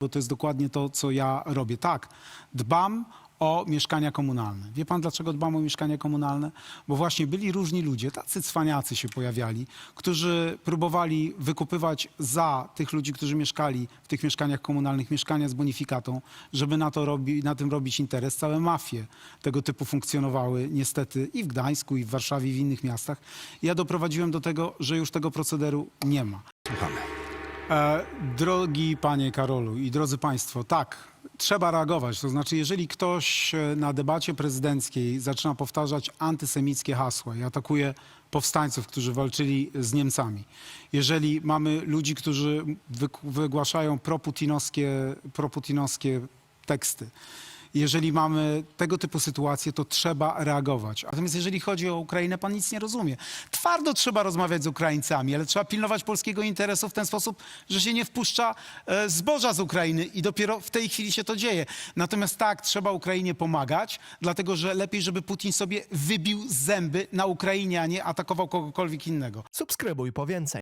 bo to jest dokładnie to, co ja robię. Tak, dbam o mieszkania komunalne. Wie pan, dlaczego dbam o mieszkania komunalne? Bo właśnie byli różni ludzie, tacy cwaniacy się pojawiali, którzy próbowali wykupywać za tych ludzi, którzy mieszkali w tych mieszkaniach komunalnych, mieszkania z bonifikatą, żeby na, to robi, na tym robić interes. Całe mafie tego typu funkcjonowały niestety i w Gdańsku, i w Warszawie, i w innych miastach. Ja doprowadziłem do tego, że już tego procederu nie ma. Słuchamy. E, drogi panie Karolu i drodzy państwo, tak, trzeba reagować. To znaczy, jeżeli ktoś e, na debacie prezydenckiej zaczyna powtarzać antysemickie hasła i atakuje powstańców, którzy walczyli z Niemcami, jeżeli mamy ludzi, którzy wygłaszają proputinowskie, proputinowskie teksty, jeżeli mamy tego typu sytuacje, to trzeba reagować. Natomiast jeżeli chodzi o Ukrainę, pan nic nie rozumie. Twardo trzeba rozmawiać z Ukraińcami, ale trzeba pilnować polskiego interesu w ten sposób, że się nie wpuszcza e, zboża z Ukrainy i dopiero w tej chwili się to dzieje. Natomiast tak, trzeba Ukrainie pomagać, dlatego że lepiej, żeby Putin sobie wybił zęby na Ukrainie, a nie atakował kogokolwiek innego. Subskrybuj po więcej.